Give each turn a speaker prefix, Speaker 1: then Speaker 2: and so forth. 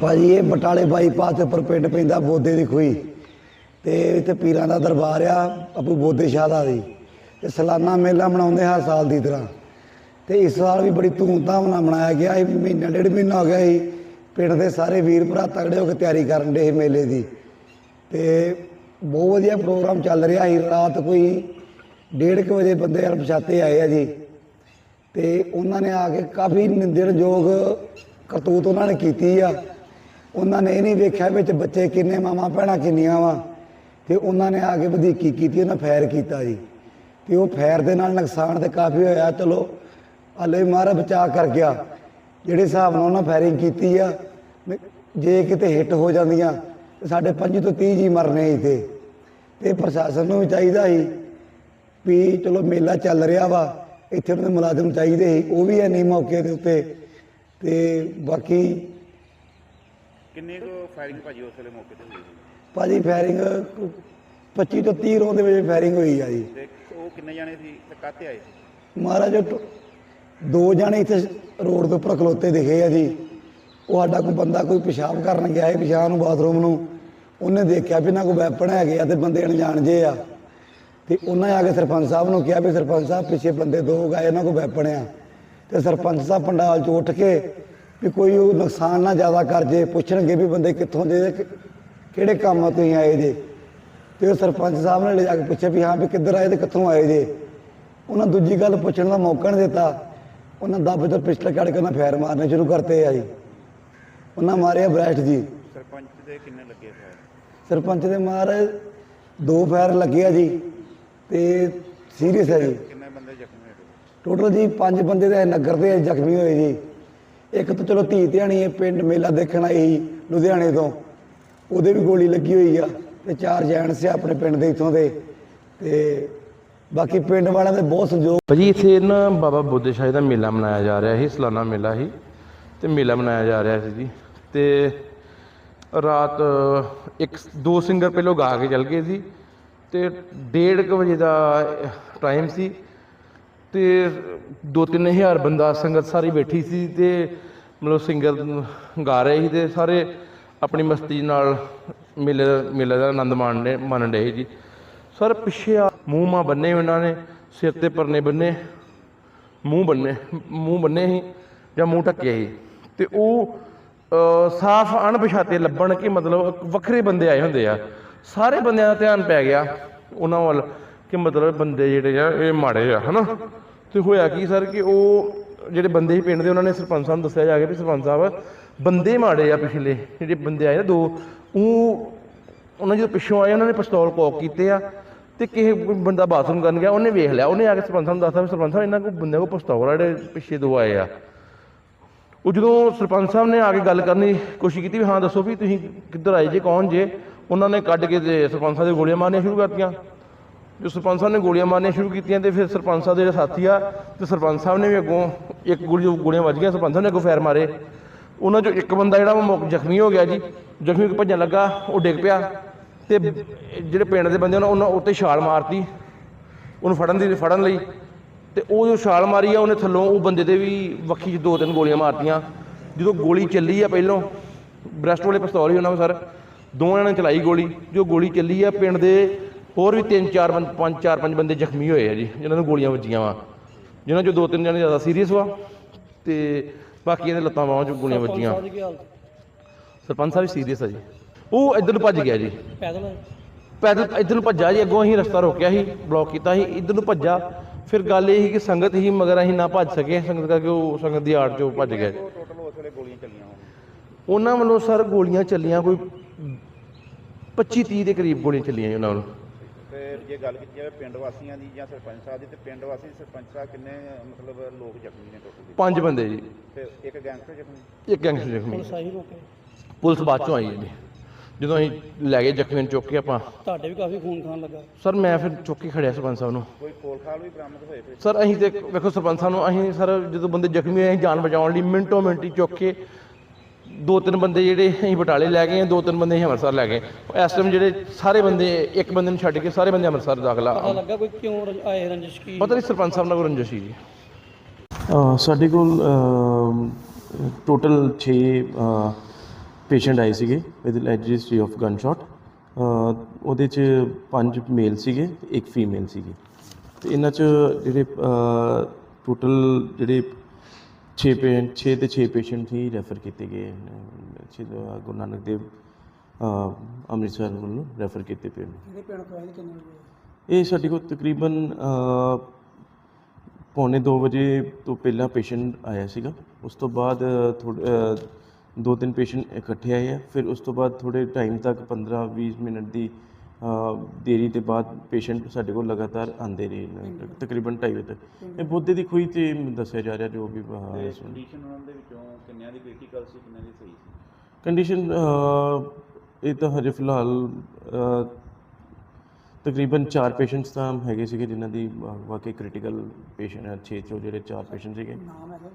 Speaker 1: ਭਾਜੀ, ਇਹ ਬਟਾਲੇ ਬਾਈਪਾਸ ਦੇ ਉੱਪਰ ਪਿੰਡ ਪੈਂਦਾ ਬੋਦੇ ਦੀ ਖੂਈ ਤੇ ਇੱਥੇ ਪੀਰਾਂ ਦਾ ਦਰਬਾਰ ਆ, ਅਬੂ ਬੋਦੇ ਸ਼ਾਹ ਦਾ ਜੀ ਤੇ ਸਾਲਾਨਾ ਮੇਲਾ ਮਨਾਉਂਦੇ ਹਰ ਸਾਲ ਦੀ ਤਰ੍ਹਾਂ। ਤੇ ਇਸ ਸਾਲ ਵੀ ਬੜੀ ਧੂਮਧਾਮ ਨਾਲ ਮਨਾਇਆ ਗਿਆ ਇਹ ਮਹੀਨਾ, ਡੇਢ ਮਹੀਨਾ ਹੋ ਗਿਆ ਸੀ। ਪਿੰਡ ਦੇ ਸਾਰੇ ਵੀਰ ਭਰਾ ਤਗੜੇ ਹੋ ਕੇ ਤਿਆਰੀ ਕਰਨ ਦੇ ਮੇਲੇ ਦੀ। ਤੇ ਬਹੁਤ ਵਧੀਆ ਪ੍ਰੋਗਰਾਮ ਚੱਲ ਰਿਹਾ ਸੀ। ਰਾਤ ਕੋਈ ਡੇਢ ਕੁ ਵਜੇ ਬੰਦੇ ਅਣਪਛਾਤੇ ਆਏ ਆ ਜੀ। ਤੇ ਉਹਨਾਂ ਨੇ ਆ ਕੇ ਕਾਫੀ ਨਿੰਦਣਯੋਗ ਕਰਤੂਤ ਉਹਨਾਂ ਨੇ ਕੀਤੀ ਆ। ਉਹਨਾਂ ਨੇ ਇਹ ਨਹੀਂ ਵੇਖਿਆ ਵਿੱਚ ਬੱਚੇ ਕਿੰਨੇ ਮਾਮਾ ਭੈਣਾਂ ਕਿੰਨੀਆਂ ਵਾ। ਤੇ ਉਹਨਾਂ ਨੇ ਆ ਕੇ ਵਧੀਕੀ ਕੀਤੀ, ਉਹਨਾਂ ਫੈਰ ਕੀਤਾ ਜੀ। ਤੇ ਉਹ ਫੈਰ ਦੇ ਨਾਲ ਨੁਕਸਾਨ ਤੇ ਕਾਫੀ ਹੋਇਆ। ਚਲੋ, ਹਲੇ ਮਾਰਾ ਬਚਾ ਕਰ ਗਿਆ। ਜਿਹੜੇ ਹਿਸਾਬ ਨਾਲ ਉਹਨਾਂ ਫਾਇਰਿੰਗ ਕੀਤੀ ਆ ਜੇ ਕਿਤੇ ਹਿੱਟ ਹੋ ਜਾਂਦੀਆਂ, ਤੇ ਸਾਡੇ 5 ਤੋਂ 30 ਜੀ ਮਰਨੇ ਇੱਥੇ। ਤੇ ਪ੍ਰਸ਼ਾਸਨ ਨੂੰ ਵੀ ਚਾਹੀਦਾ ਸੀ ਵੀ ਚਲੋ ਮੇਲਾ ਚੱਲ ਰਿਹਾ ਵਾ, ਇੱਥੇ ਉਹਨਾਂ ਦੇ ਮੁਲਾਜ਼ਮ ਚਾਹੀਦੇ ਸੀ। ਉਹ ਵੀ ਹੈ ਨਹੀਂ ਮੌਕੇ ਦੇ ਉੱਤੇ। ਤੇ ਬਾਕੀ
Speaker 2: ਕਿੰਨੇ ਕੁ ਫਾਇਰਿੰਗ ਭਾਜੀ ਉਸ ਵੇਲੇ ਮੌਕੇ ਤੇ ਹੋਈ ਸੀ?
Speaker 1: ਭਾਜੀ ਫਾਇਰਿੰਗ 25 ਤੋਂ 30 ਰੋਂ ਦੇ ਵਿੱਚ ਫਾਇਰਿੰਗ ਹੋਈ ਆ ਜੀ।
Speaker 2: ਤੇ ਉਹ ਕਿੰਨੇ ਜਾਣੇ ਸੀ ਤੇ ਕਾਤੇ ਆਏ ਸੀ?
Speaker 1: ਮਹਾਰਾਜ ਉਹ ਟੋ- ਦੋ ਜਾਣੇ ਇੱਥੇ ਰੋਡ ਦੇ ਉੱਪਰ ਖਲੋਤੇ ਦਿਖੇ ਆ ਜੀ। ਉਹ ਸਾਡਾ ਕੋਈ ਬੰਦਾ ਕੋਈ ਪਿਸ਼ਾਬ ਕਰਨ ਗਿਆ ਹੈ ਪਿਸ਼ਾਬ ਨੂੰ ਬਾਥਰੂਮ ਨੂੰ। ਉਹਨੇ ਦੇਖਿਆ ਵੀ ਨਾ ਕੋਈ ਵੈਪਨ ਹੈਗੇ ਆ ਤੇ ਬੰਦੇ ਅਣਜਾਣ ਜੇ ਆ। ਤੇ ਉਹਨਾਂ ਆ ਕੇ ਸਰਪੰਚ ਸਾਹਿਬ ਨੂੰ ਕਿਹਾ ਵੀ ਸਰਪੰਚ ਸਾਹਿਬ ਪਿੱਛੇ ਬੰਦੇ ਦੋ ਗਏ ਇਹਨਾਂ ਕੋਲ ਵੈਪਨ ਆ। ਤੇ ਸਰਪੰਚ ਸਾਹਿਬ ਪੰਡਾਲ ਚੋਂ ਉੱਠ ਕੇ ਵੀ ਕੋਈ ਉਹ ਨੁਕਸਾਨ ਨਾ ਜ਼ਿਆਦਾ ਕਰ ਜੇ ਪੁੱਛਣਗੇ ਵੀ ਬੰਦੇ ਕਿੱਥੋਂ ਦੇ ਤੇ ਕਿਹੜੇ ਕੰਮ ਤੁਸੀਂ ਆਏ ਜੇ। ਤੇ ਉਹ ਸਰਪੰਚ ਸਾਹਿਬ ਨੇ ਲੈ ਜਾ ਕੇ ਪੁੱਛਿਆ ਵੀ ਹਾਂ ਵੀ ਕਿੱਧਰ ਆਏ ਤੇ ਕਿੱਥੋਂ ਆਏ ਜੇ। ਉਹਨਾਂ ਦੂਜੀ ਗੱਲ ਪੁੱਛਣ ਦਾ ਮੌਕਾ ਨਹੀਂ ਦਿੱਤਾ। ਉਹਨਾਂ ਦੱਬ ਤੋਂ ਪਿਸਟਲ ਕੱਢ ਕੇ ਉਹਨਾਂ ਫਾਇਰ ਮਾਰਨੇ ਸ਼ੁਰੂ ਕਰਤੇ ਆ ਜੀ। ਉਹਨਾਂ ਮਾਰਿਆ ਬ੍ਰੈਸਟ ਜੀ।
Speaker 2: ਸਰਪੰਚ ਦੇ ਕਿੰਨੇ ਲੱਗੇ ਫਾਇਰ
Speaker 1: ਸਰਪੰਚ ਦੇ ਮਾਰ ਦੋ ਫਾਇਰ ਲੱਗੇ ਆ ਜੀ ਤੇ ਸੀਰੀਅਸ ਹੈ ਜੀ।
Speaker 2: ਕਿੰਨੇ ਬੰਦੇ ਜ਼ਖਮੀ ਹੋਏ?
Speaker 1: ਟੋਟਲ ਜੀ ਪੰਜ ਬੰਦੇ ਦੇ ਨਗਰ ਦੇ ਜ਼ਖਮੀ ਹੋਏ ਜੀ। ਇੱਕ ਤਾਂ ਚਲੋ ਧੀ ਧਿਆਣੀ ਹੈ ਪਿੰਡ ਮੇਲਾ ਦੇਖਣ ਆਈ ਸੀ ਲੁਧਿਆਣੇ ਤੋਂ। ਉਹਦੇ ਵੀ ਗੋਲੀ ਲੱਗੀ ਹੋਈ ਆ ਤੇ ਚਾਰ ਜੈਂਟਸ ਸੀ ਆਪਣੇ ਪਿੰਡ ਦੇ ਇਥੋਂ ਦੇ। ਤੇ ਬਾਕੀ ਪਿੰਡ ਵਾਲਿਆਂ ਦੇ ਬਹੁਤ ਸਹਿਯੋਗ
Speaker 3: ਭਾਜੀ ਇੱਥੇ ਨਾ ਬਾਬਾ ਬੁੱਧ ਸ਼ਾਹੀ ਦਾ ਮੇਲਾ ਮਨਾਇਆ ਜਾ ਰਿਹਾ ਸੀ, ਸਲਾਨਾ ਮੇਲਾ ਸੀ ਤੇ ਮੇਲਾ ਮਨਾਇਆ ਜਾ ਰਿਹਾ ਸੀ ਜੀ। ਤੇ ਰਾਤ ਇੱਕ, ਦੋ ਸਿੰਗਰ ਪਹਿਲਾਂ ਗਾ ਕੇ ਚੱਲ ਗਏ ਸੀ ਤੇ 1:30 ਵਜੇ ਦਾ ਟਾਈਮ ਸੀ ਤੇ 2-3000 ਬੰਦਾ ਸੰਗਤ ਸਾਰੀ ਬੈਠੀ ਸੀ ਤੇ ਮਤਲਬ ਸਿੰਗਰ ਗਾ ਰਹੇ ਸੀ ਤੇ ਸਾਰੇ ਆਪਣੀ ਮਸਤੀ ਨਾਲ ਮੇਲੇ ਦਾ ਮੇਲੇ ਦਾ ਆਨੰਦ ਮਾਣਨੇ ਮਾਣਨ ਰਹੇ ਜੀ। ਸਰ, ਪਿੱਛੇ ਆ ਮੂੰਹ ਮਾ ਬੰਨੇ ਉਹਨਾਂ ਨੇ, ਸਿਰ ਤੇ ਪਰਨੇ ਬੰਨੇ, ਮੂੰਹ ਬੰਨੇ ਮੂੰਹ ਬੰਨੇ ਸੀ ਜਾਂ ਮੂੰਹ ਢੱਕਿਆ ਸੀ। ਤੇ ਉਹ ਸਾਫ਼ ਅਣਪਛਾਤੇ ਲੱਭਣ ਕਿ ਮਤਲਬ ਵੱਖਰੇ ਬੰਦੇ ਆਏ ਹੁੰਦੇ ਆ। ਸਾਰੇ ਬੰਦਿਆਂ ਦਾ ਧਿਆਨ ਪੈ ਗਿਆ, ਉਹਨਾਂ ਵੱਲ। ਕਿ ਮਤਲਬ ਬੰਦੇ ਜਿਹੜੇ ਆ, ਇਹ ਮਾੜੇ ਆ, ਹਨਾ? ਤੇ ਹੋਇਆ ਕੀ ਸਰ ਕਿ ਉਹ ਜਿਹੜੇ ਬੰਦੇ ਸੀ ਪਿੰਡ ਦੇ, ਉਹਨਾਂ ਨੇ ਸਰਪੰਚ ਸਾਹਿਬ ਨੂੰ ਦੱਸਿਆ ਜਾ ਕੇ ਵੀ ਸਰਪੰਚ ਸਾਹਿਬ, ਬੰਦੇ ਮਾੜੇ ਆ ਪਿਛਲੇ, ਜਿਹੜੇ ਬੰਦੇ ਆਏ ਨਾ ਦੋ, ਉਹ ਉਹਨਾਂ ਜਦੋਂ ਪਿੱਛੋਂ ਆਏ, ਉਹਨਾਂ ਨੇ ਪਿਸਤੌਲ ਕੋਕ ਕੀਤੇ ਆ, ਤੇ ਕਿਸੇ ਬੰਦਾ ਬਾਥਰੂਮ ਕਰਨ ਗਿਆ, ਉਹਨੇ ਵੇਖ ਲਿਆ, ਉਹਨੇ ਆ ਕੇ ਸਰਪੰਚ ਸਾਹਿਬ ਨੂੰ ਦੱਸਤਾ ਵੀ ਸਰਪੰਚ ਸਾਹਿਬ, ਇਹਨਾਂ ਕੋਲ ਬੰਦਿਆਂ ਕੋਲ ਪਿਸਤੌਲ ਆ, ਜਿਹੜੇ ਪਿੱਛੇ ਦੋ ਆਏ ਆ। ਉਹ ਜਦੋਂ ਸਰਪੰਚ ਸਾਹਿਬ ਨੇ ਆ ਕੇ ਗੱਲ ਕਰਨੀ ਕੋਸ਼ਿਸ਼ ਕੀਤੀ ਵੀ ਹਾਂ, ਦੱਸੋ ਵੀ ਤੁਸੀਂ ਕਿੱਧਰ ਆਏ ਜੇ, ਕੌਣ ਜੇ, ਉਹਨਾਂ ਨੇ ਕੱਢ ਕੇ ਤੇ ਸਰਪੰਚ ਸਾਹਿਬ ਦੇ ਗੋਲੀਆਂ ਮਾਰਨੀਆਂ ਸ਼ੁਰੂ ਕਰਤੀਆਂ। ਜੋ ਸਰਪੰਚ ਸਾਹਿਬ ਨੇ ਗੋਲੀਆਂ ਮਾਰਨੀਆਂ ਸ਼ੁਰੂ ਕੀਤੀਆਂ ਤੇ ਫਿਰ ਸਰਪੰਚ ਸਾਹਿਬ ਦੇ ਜਿਹੜੇ ਸਾਥੀ ਆ ਤੇ ਸਰਪੰਚ ਸਾਹਿਬ ਨੇ ਵੀ ਅੱਗੋਂ ਇੱਕ ਗੋਲੀ ਜੋ ਗੋਲੀਆਂ ਵੱਜ ਗਈਆਂ, ਸਰਪੰਚ ਸਾਹਿਬ ਨੇ ਅੱਗੋਂ ਫਾਇਰ ਮਾਰੇ। ਉਹਨਾਂ ਚੋਂ ਇੱਕ ਬੰਦਾ ਜਿਹੜਾ ਉਹ ਜ਼ਖਮੀ ਹੋ ਗਿਆ ਜੀ। ਜ਼ਖਮੀ ਹੋ ਭੱਜਣ ਲੱਗਾ, ਉਹ ਡਿੱਗ ਪਿਆ ਤੇ ਜਿਹੜੇ ਪਿੰਡ ਦੇ ਬੰਦੇ ਉਹਨਾਂ ਉਹਨਾਂ ਉੱਤੇ ਛਾਲ ਮਾਰਤੀ, ਉਹਨੂੰ ਫੜਨ ਦੀ, ਫੜਨ ਲਈ ਤੇ ਉਹ ਜੋ ਛਾਲ ਮਾਰੀ ਆ, ਉਹਨੇ ਥੱਲੋਂ ਉਹ ਬੰਦੇ 'ਤੇ ਵੀ ਵੱਖੀ 'ਚ ਦੋ ਤਿੰਨ ਗੋਲੀਆਂ ਮਾਰਤੀਆਂ। ਜਦੋਂ ਗੋਲੀ ਚੱਲੀ ਆ ਪਹਿਲੋਂ, ਬ੍ਰੈਸਟ ਵਾਲੇ ਪਿਸਤੌਲ ਹੀ ਉਹਨਾਂ ਨੂੰ ਸਰ। ਦੋਵਾਂ ਨੇ ਚਲਾਈ ਗੋਲੀ। ਜੋ ਗੋਲੀ ਚੱਲੀ ਆ, ਪਿੰਡ ਦੇ ਹੋਰ ਵੀ ਤਿੰਨ ਚਾਰ ਬੰਦ ਪੰਜ ਚਾਰ ਪੰਜ ਬੰਦੇ ਜ਼ਖਮੀ ਹੋਏ ਆ ਜੀ ਜਿਨ੍ਹਾਂ ਨੂੰ ਗੋਲੀਆਂ ਵੱਜੀਆਂ ਵਾ। ਜਿਨ੍ਹਾਂ ਚੋਂ ਦੋ ਤਿੰਨ ਜਣੇ ਜ਼ਿਆਦਾ ਸੀਰੀਅਸ ਵਾ ਤੇ ਬਾਕੀਆਂ ਦੇ ਲੱਤਾਂ ਬਾਹਾਂ 'ਚ ਗੋਲੀਆਂ ਵੱਜੀਆਂ। ਸਰਪੰਚ ਸਾਹਿਬ ਸੀਰੀਅਸ ਆ ਜੀ। ਉਹ ਇੱਧਰ ਨੂੰ ਭੱਜ ਗਿਆ ਜੀ।
Speaker 4: ਪੈਦਲ?
Speaker 3: ਪੈਦਲ ਇੱਧਰ ਨੂੰ ਭੱਜਾ ਜੀ ਅੱਗੋਂ ਅਸੀਂ ਰਸਤਾ ਰੋਕਿਆ ਸੀ ਬਲੌਕ ਕੀਤਾ ਸੀ ਇੱਧਰ ਨੂੰ ਭੱਜਾ ਫਿਰ ਗੱਲ ਇਹ ਸੀ ਕਿ ਸੰਗਤ ਹੀ ਮਗਰ ਅਸੀਂ ਨਾ ਭੱਜ ਸਕੇ ਸੰਗਤ ਕਰਕੇ ਉਹ ਸੰਗਤ ਦੀ ਆੜ ਚੋਂ ਭੱਜ ਗਏ। ਉਹਨਾਂ ਵੱਲੋਂ ਸਰ ਗੋਲੀਆਂ ਚੱਲੀਆਂ ਕੋਈ 25 30 ਦੇ ਕਰੀਬ ਗੋਲੀਆਂ ਚੱਲੀਆਂ ਜੀ ਉਹਨਾਂ ਵੱਲੋਂ।
Speaker 2: ਜੇ ਗੱਲ ਕੀਤੀ ਜਾਵੇ ਪਿੰਡ ਵਾਸੀਆਂ ਦੀ ਜਾਂ ਸਰਪੰਚ ਸਾਹਿਬ ਦੀ ਤੇ ਪਿੰਡ ਵਾਸੀ ਸਰਪੰਚ ਸਾਹਿਬ ਕਿੰਨੇ ਮਤਲਬ ਲੋਕ ਜ਼ਖਮੀ ਨੇ ਟੋਟਲ
Speaker 3: ਪੰਜ ਬੰਦੇ ਜੀ।
Speaker 2: ਤੇ ਇੱਕ ਗੈਂਗਸਟਰ ਜ਼ਖਮੀ?
Speaker 3: ਇੱਕ ਗੈਂਗਸਟਰ ਜ਼ਖਮੀ
Speaker 4: ਸਾਹੀ ਰੋਕੇ।
Speaker 3: ਪੁਲਿਸ ਬਾਅਦ ਚੋਂ ਆਈ ਹੈ ਜੀ। ਜਦੋਂ ਅਸੀਂ ਲੈ ਗਏ ਜ਼ਖਮੀ ਨੂੰ ਚੁੱਕ ਕੇ ਆਪਾਂ।
Speaker 4: ਤੁਹਾਡੇ ਵੀ ਕਾਫੀ ਖੂਨ ਖਾਨ ਲੱਗਾ।
Speaker 3: ਸਰ ਮੈਂ ਫਿਰ ਚੁੱਕ ਕੇ ਖੜਿਆ ਸਰਪੰਚ ਸਾਹਿਬ ਨੂੰ।
Speaker 2: ਕੋਈ ਕੋਲ ਖਾਲ ਵੀ ਬਰਾਮਦ ਹੋਏ ਫਿਰ?
Speaker 3: ਸਰ ਅਸੀਂ ਤੇ ਵੇਖੋ ਸਰਪੰਚ ਸਾਹਿਬ ਨੂੰ ਅਸੀਂ ਸਰ ਜਦੋਂ ਬੰਦੇ ਜ਼ਖਮੀ ਹੋਏ ਅਸੀਂ ਜਾਨ ਬਚਾਉਣ ਲਈ ਮਿੰਟੋ ਮਿੰਟ ਹੀ ਚੁੱਕ ਕੇ ਦੋ ਤਿੰਨ ਬੰਦੇ ਜਿਹੜੇ ਅਸੀਂ ਬਟਾਲੇ ਲੈ ਗਏ ਦੋ ਤਿੰਨ ਬੰਦੇ ਅਸੀਂ ਅੰਮ੍ਰਿਤਸਰ ਲੈ ਗਏ। ਇਸ ਟਾਈਮ ਜਿਹੜੇ ਸਾਰੇ ਬੰਦੇ ਇੱਕ ਬੰਦੇ ਨੂੰ ਛੱਡ ਕੇ ਸਾਰੇ ਬੰਦੇ ਅੰਮ੍ਰਿਤਸਰ ਦਾਖਲਾ।
Speaker 4: ਪਤਾ ਲੱਗਾ ਕੋਈ ਕਿਉਂ ਰੰਜ- ਆਏ ਰੰਜਿਸ਼ ਕੀ?
Speaker 3: ਪਤਾ ਨਹੀਂ ਸਰਪੰਚ ਸਾਹਿਬ ਨਾਲ ਕੋਈ ਰੰਜਿਸ਼ ਸੀ ਜੀ।
Speaker 5: ਅ, ਸਾਡੇ ਕੋਲ ਟੋਟਲ 6 ਪੇਸ਼ੈਂਟ ਆਏ ਸੀਗੇ with registry of gun shot ਉਹਦੇ ਚ ਪੰਜ ਮੇਲ ਸੀਗੇ ਇੱਕ ਫੀਮੇਲ ਸੀਗੀ। ਤੇ ਇਹਨਾਂ ਚ ਜਿਹੜੇ ਟੋਟਲ ਜਿਹੜੇ 6 ਪੇਸ਼ੈਂਟ 6 ਤੇ 6 ਪੇਸ਼ੈਂਟ ਹੀ ਰੈਫਰ ਕੀਤੇ ਗਏ। ਸ਼੍ਰੀ ਗੁਰੂ ਨਾਨਕ ਦੇਵ ਅੰਮ੍ਰਿਤਸਰ ਵੱਲੋਂ ਰੈਫਰ ਕੀਤੇ ਪਏ ਨੇ।
Speaker 4: ਕਿਹੜੇ ਪਿੰਡ ਤੋਂ ਆਏ ਤੇ ਕਿੰਨੇ ਵਜੇ
Speaker 5: ਇਹ ਸਾਡੇ ਕੋਲ ਤਕਰੀਬਨ ਪੌਣੇ 2 ਵਜੇ ਤੋਂ ਪਹਿਲਾਂ ਪੇਸ਼ੈਂਟ ਆਇਆ ਸੀਗਾ। ਉਸ ਤੋਂ ਬਾਅਦ ਥੋੜੇ ਦੋ ਤਿੰਨ ਪੇਸ਼ੈਂਟ ਇਕੱਠੇ ਆਏ ਆ। ਫਿਰ ਉਸ ਤੋਂ ਬਾਅਦ ਥੋੜੇ ਟਾਈਮ ਤੱਕ 15 20 ਮਿੰਟ ਦੀ ਦੇਰੀ ਦੇ ਬਾਅਦ ਪੇਸ਼ੈਂਟ ਸਾਡੇ ਕੋਲ ਲਗਾਤਾਰ ਆਉਂਦੇ ਰਹੇ ਨੇ ਤਕਰੀਬਨ 2:30 ਵਜੇ ਤੱਕ। ਇਹ ਬੋਧੇ ਦੀ ਖੂਹੀ ਤੇ ਦੱਸਿਆ ਜਾ ਰਿਹਾ ਜੋ ਵੀ
Speaker 2: ਕੰਡੀਸ਼ਨ ਉਹਨਾਂ ਦੇ ਵਿੱਚੋਂ ਕਿੰਨਿਆਂ ਦੀ ਕ੍ਰਿਟੀਕਲ ਸੀ ਕਿੰਨਿਆਂ ਦੀ ਸਹੀ ਸੀ?
Speaker 5: ਕੰਡੀਸ਼ਨ ਇਹ ਤਾਂ ਹਜੇ ਫਿਲਹਾਲ ਤਕਰੀਬਨ 4 ਪੇਸ਼ੈਂਟਸ ਤਾਂ ਹੈਗੇ ਸੀਗੇ ਜਿਨ੍ਹਾਂ ਦੀ ਵਾਕਈ ਕ੍ਰਿਟੀਕਲ ਪੇਸ਼ੈਂਟ ਹੈ 6 ਚੋਂ ਜਿਹੜੇ 4 ਪੇਸ਼ੈਂਟ ਸੀਗੇ।
Speaker 4: ਨਾਮ ਹੈਗਾ।